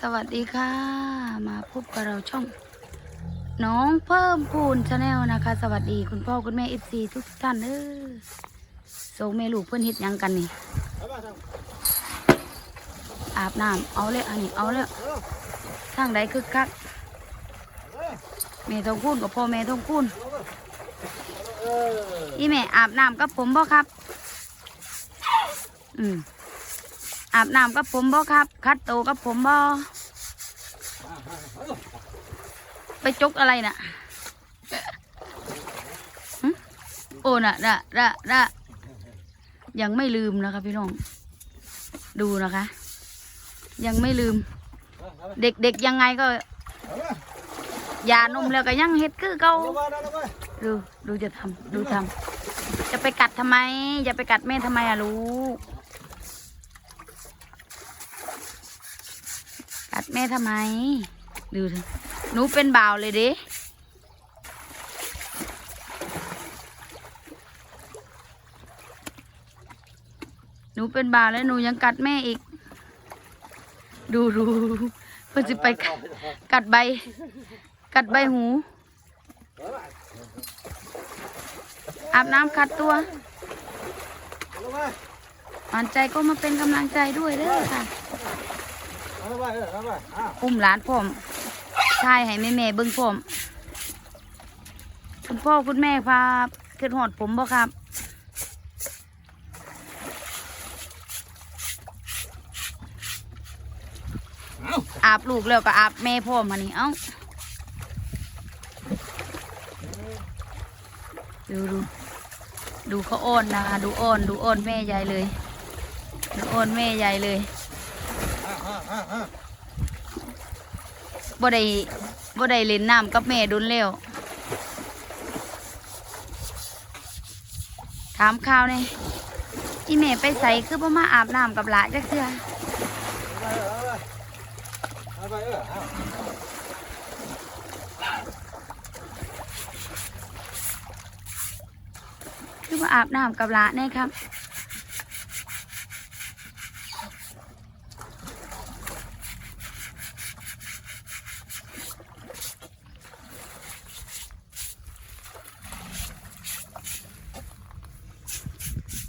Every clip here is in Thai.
สวัสดีค่ะ มาพบกับเราช่อง น้องเพิ่มพูนชาแนลนะคะ สวัสดีคุณพ่อคุณแม่เอฟซีทุกท่านเออโซแม่ลูกเพื่อนเฮ็ดหยังกันนี่ อาบน้ำเอาเลยอันนี้เอาเลยทางใดคือคักแม่ทองพูนกับพ่อแม่ทองพูนอีแม่อาบน้ำกับผมบ่ครับ อืม อาบน้ำกับผมบ่ครับ คัดโตกับผมบ่ไปจกอะไรน่ะหึโอ้น่ะน่ะน่ะน่ะยังไม่ลืมนะคะพี่น้อง ดูนะคะ ยังไม่ลืม เด็กๆยังไงก็ยานมแล้วก็ยังเฮ็ดคือเก่าดูดูจะทำดูทำจะไปกัดทำไม จะไปกัดแม่ทำไมอะลูก ดแม่ทำไม ดูเถอะหนูเป็นบ่าวเลยเด้หนูเป็นบ่าวแล้วหนูยังกัดแม่อีก ดูดูเพื่อจะไปกัดกัดใบ กัดใบหู อาบน้ำขัดตัวหวานใจก็มาเป็นกำลังใจด้วยเด้อค่ะ อุ้มหลานผมชายให้แม่แม่ๆเบิ้งผมคุณพ่อคุณแม่พาขึ้นหอดผมบ่ครับอาบลูกแล้วก็อาบแม่พ่อมานี่เอ้าดูดูดูเขาอ้อนนะคะ ดูอ้อนดูอ้อนแม่ใหญ่เลย ดูอ้อนแม่ใหญ่เลย บ่ได้บ่ได้เล่นน้ำกับแม่ดุนแล้ว ถามข่าวเนี่ยอีแม่ไปใส่คือพ่มาอาบน้ำกับหลานจักเทื่อคือมาอาบน้ำกับหลานเนี่ยครับ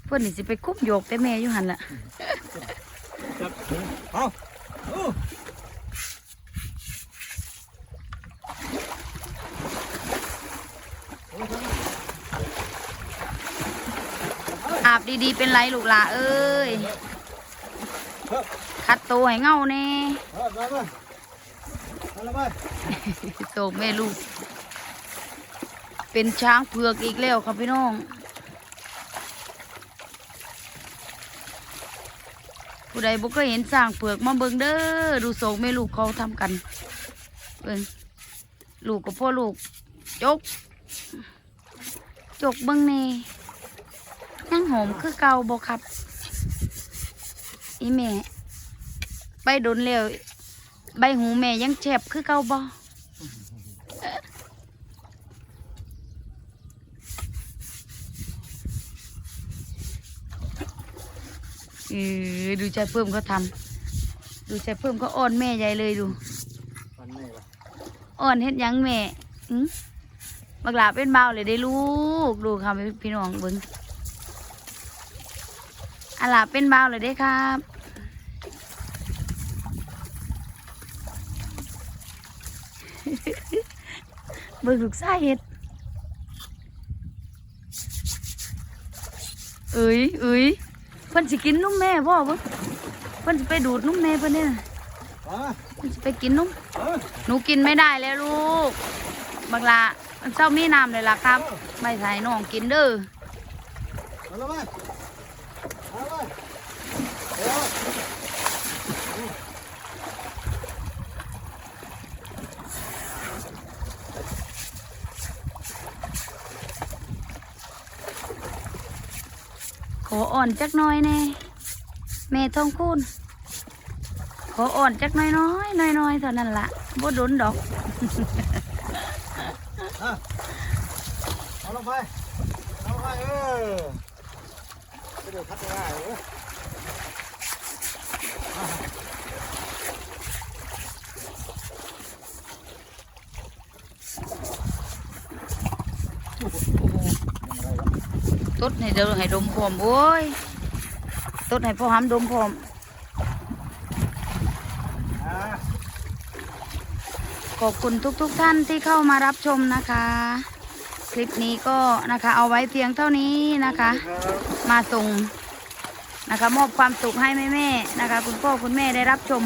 เพื่อนนี่สิไปคุบโยกแต่แม่อยู่หันละเอาเอาอาบดีๆ เป็นไรลูกหลาเอ้ย คัดตัวให้เงาแน่เอาไปไปเอาละไปโตแม่ลูก เป็นช้างเผือกอีกแล้วครับพี่น้อง ผู้ใดบ่เคยเห็นสร้างเปลือกมาเบิ่งเด้อดูโศกแม่ลูกเขาทำกันเบิ่งลูกกับพ่อลูกจก จกเบิ่งแนี่ยังหอมคือเก่าบ่ครับ อีแม่ไปโดนแล้วใบหูแม่ยังแฉบคือเก่าบ่ เออดูใจเพิ่มเขาทำดูใจเพิ่มเขาอ้อนแม่ใหญ่เลยดูปันนี่ละอ่อนเฮ็ดหยังแม่อืมบักหลาเป็นเบาวเลยได้ลูกดูค่ะพี่น้องเบิ้งอะหลาเป็นเบาวเลยได้ครับเบิ้งลูกชายเฮ็ดเอ้ยเอ้ยเพิ่นสิกินนุ่มแม่พ่อเบิ่งเพิ่นสิไปดูดนุ่มแม่เพิ่นเนี่ยมาเพิ่นสิไปกินนุ่มเออหนูกินไม่ได้แล้วลูกบักละมันเจ้ามีน้ำเลยล่ะครับ ไม่ใส่น้องกินเด้อ เอาละไปเอาละไปเดี๋ยว ขออ่อนจักน้อยแน่แม่ทองคูณขออ่อนจักน้อยน้อยน้อยน้อยเท่านั้นละบ่โดนดอกเอาลงไปเอาลงไปเออไปเดี๋ยวพัดได้ ดให้เดินให้ดมพร้อมโอ้ยตดให้พ่อห้ำดมพร้อมขอบคุณทุกๆทท่านที่เข้ามารับชมนะคะ คลิปนี้ก็นะคะ เอาไว้เพียงเท่านี้นะคะ มาส่งนะคะมอบความสุขให้แม่ๆนะคะ คุณพ่อคุณแม่ได้รับชม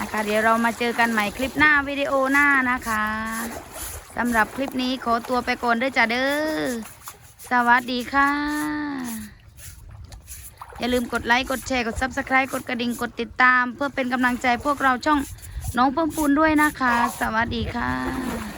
นะคะ เดี๋ยวเรามาเจอกันใหม่คลิปหน้าวิดีโอหน้านะคะสำหรับคลิปนี้ขอตัวไปก่อนด้วยจ้ะเด้อ สวัสดีค่ะ อย่าลืมกดไลค์ กดแชร์ กด Subscribe กดกระดิ่ง กดติดตาม เพื่อเป็นกำลังใจพวกเราช่องน้องเพิ่มปูนด้วยนะคะ สวัสดีค่ะ